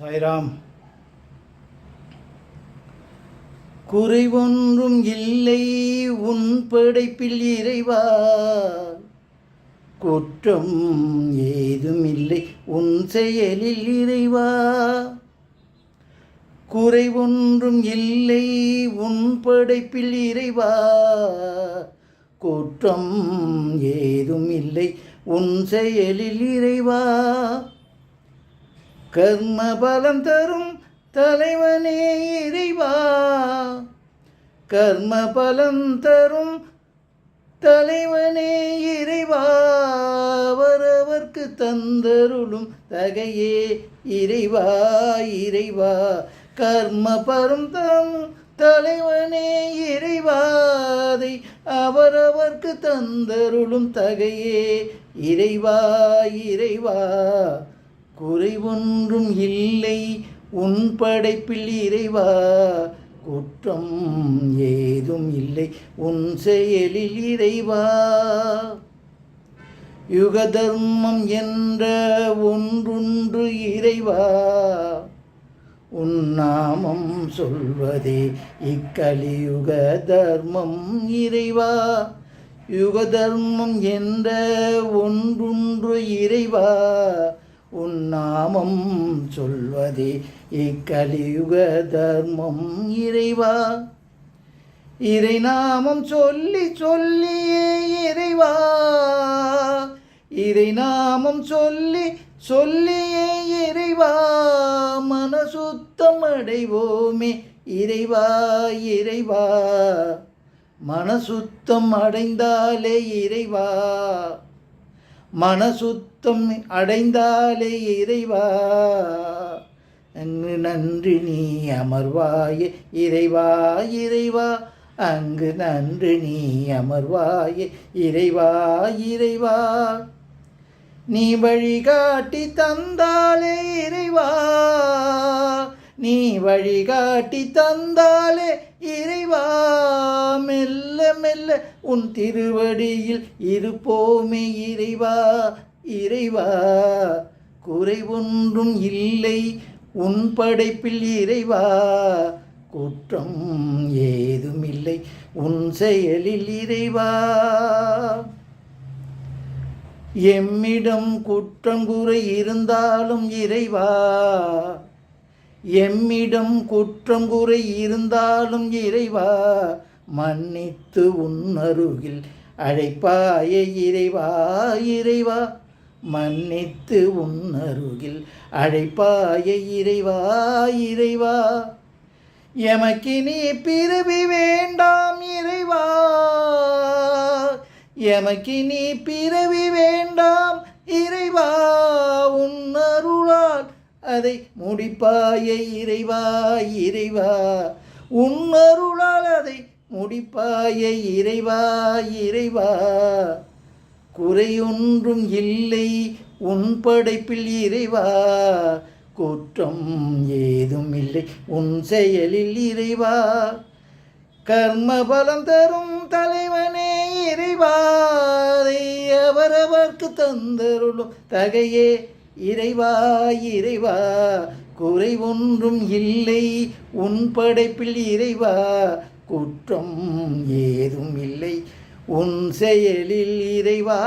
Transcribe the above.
சாய்ராம். குறை ஒன்றும் இல்லை உன் படைப்பில் இறைவா. குற்றம் ஏதும் இல்லை உன் செயலில் இறைவா. குறை ஒன்றும் இல்லை உன் படைப்பில் இறைவா. குற்றம் ஏதும் இல்லை உன் செயலில் இறைவா. கர்ம பலம் தரும் தலைவனே இறைவா. கர்ம பலம் தரும் தலைவனே இறைவா. அவரவர்க்கு தந்தருளும் தகையே இறைவா இறைவா. கர்ம பரம் தரும் தலைவனே இறைவாதை அவரவர்க்கு தந்தருளும் தகையே இறைவா இறைவா. குறைவொன்றும் இல்லை. உன் படைப்பில் இறைவா குற்றம் ஏதும் இல்லை. உன் செயலில் இறைவா. யுக தர்மம் என்ற ஒன்றுண்டு இறைவா. உன் நாமம் சொல்வதே இக்கலியுக தர்மம் இறைவா. யுக தர்மம் என்ற ஒன்றுன்று இறைவா. உன் நாமம் சொல்வதே இக்கலியுக தர்மம் இறைவா. இறை நாமம் சொல்லி சொல்லியே இறைவா. இறை நாமம் சொல்லி சொல்லியே இறைவா. மனசுத்தம் அடைவோமே இறைவா இறைவா. மனசுத்தம் அடைந்தாலே இறைவா. மனசுத்தம் அடைந்தாலே இறைவா. அங்கு நன்றி நீ அமர்வாயே இறைவா இறைவா. அங்கு நன்று நீ அமர்வாயே இறைவா இறைவா. நீ வழிகாட்டி தந்தாலே இறைவா நீ வழிகாட்டி தந்தாலே இறைவா மெல்ல மெல்ல உன் திருவடியில் இருப்போமே இறைவா இறைவா. குறை ஒன்றும் இல்லை உன் படைப்பில் இறைவா. குற்றம் ஏதுமில்லை உன் செயலில் இறைவா. எம்மிடம் குற்றம் குறை இருந்தாலும் இறைவா. எம்மிடம் குற்றம் குறை இருந்தாலும் இறைவா மன்னித்து உன்னருகில் அழைப்பாய இறைவா இறைவா மன்னித்து உன்னருகில் அழைப்பாய இறைவா இறைவா. எமக்கினி பிறவி வேண்டாம் இறைவா எமக்கினி பிறவி வேண்டாம் இறைவா. உன்னருளால் அதை முடிப்பாய இறைவா இறைவா. உன்னருளால் அதை முடிப்பாய இறைவா இறைவா. குறையொன்றும் இல்லை உன் படைப்பில் இறைவா. குற்றம் ஏதும் இல்லை உன் செயலில் இறைவா. கர்ம பலம் தரும் தலைவனே இறைவாதை அவரவர்க்கு தந்தருளும் தகையே இறைவா இறைவா குறை ஒன்றும் இல்லை. உன் படைப்பில் இறைவா குற்றம் ஏதும் இல்லை. உன் செயலில் இறைவா.